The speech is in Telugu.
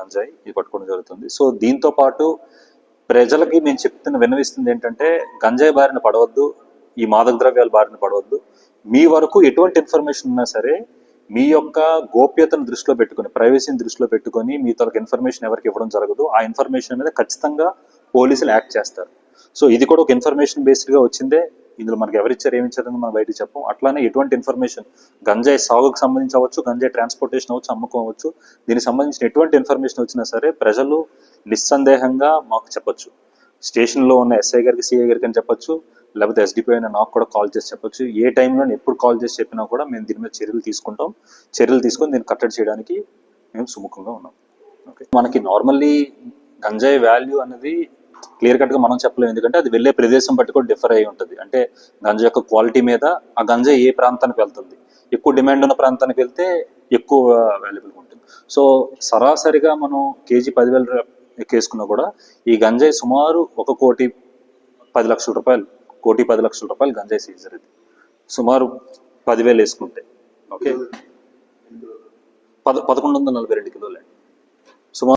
గంజాయి ఇది పట్టుకోవడం జరుగుతుంది. సో దీంతో పాటు ప్రజలకి మేము చెప్తున్న విన్నవిస్తుంది ఏంటంటే గంజాయి బారిన పడవద్దు ఈ మాదక ద్రవ్యాల బారిన పడవద్దు. మీ వరకు ఎటువంటి ఇన్ఫర్మేషన్ ఉన్నా సరే మీ యొక్క గోప్యతను దృష్టిలో పెట్టుకొని ప్రైవసీని దృష్టిలో పెట్టుకొని మీ తొలక ఇన్ఫర్మేషన్ ఎవరికి ఇవ్వడం జరగదు. ఆ ఇన్ఫర్మేషన్ మీద ఖచ్చితంగా పోలీసులు యాక్ట్ చేస్తారు. సో ఇది కూడా ఒక ఇన్ఫర్మేషన్ బేస్డ్గా వచ్చిందే. ఇందులో మనకి ఎవరిచ్చారు ఏమి మనం బయట చెప్పం అట్లానే ఎటువంటి ఇన్ఫర్మేషన్ గంజాయి సాగుకు సంబంధించి అవ్వచ్చు గంజాయి ట్రాన్స్పోర్టేషన్ అవ్వచ్చు అమ్ముకోవచ్చు. దీనికి సంబంధించిన ఎటువంటి ఇన్ఫర్మేషన్ వచ్చినా సరే ప్రజలు నిస్సందేహంగా మాకు చెప్పొచ్చు. స్టేషన్లో ఉన్న ఎస్ఐ గారికి సిఐ గారికి అని చెప్పొచ్చు. లేకపోతే ఎస్డిపి అయినా నాకు కూడా కాల్ చేసి చెప్పొచ్చు. ఏ టైంలో ఎప్పుడు కాల్ చేసి చెప్పినా కూడా మేము దీని మీద చర్యలు తీసుకుంటాం. చర్యలు తీసుకొని దీన్ని కట్టడి చేయడానికి మేము సుముఖంగా ఉన్నాం. ఓకే మనకి నార్మల్లీ గంజాయి వాల్యూ అనేది క్లియర్ కట్గా మనం చెప్పలేము. ఎందుకంటే అది వెళ్ళే ప్రదేశం బట్టి కూడా డిఫర్ అయి ఉంటుంది. అంటే గంజా యొక్క క్వాలిటీ మీద ఆ గంజా ఏ ప్రాంతానికి వెళ్తుంది? ఎక్కువ డిమాండ్ ఉన్న ప్రాంతానికి వెళ్తే ఎక్కువ వాల్యుబుల్ ఉంటుంది. సో సరాసరిగా మనం కేజీ పదివేల ఎక్కేసుకున్నా కూడా ఈ గంజాయి సుమారు ఒక కోటి పది లక్షల రూపాయలు కోటి పది లక్షల రూపాయలు గంజాయి సీజర్ ఇది. సుమారు పదివేలు వేసుకుంటే. ఓకే పద పదకొండు వందల నలభై రెండు కిలోలు. సుమారు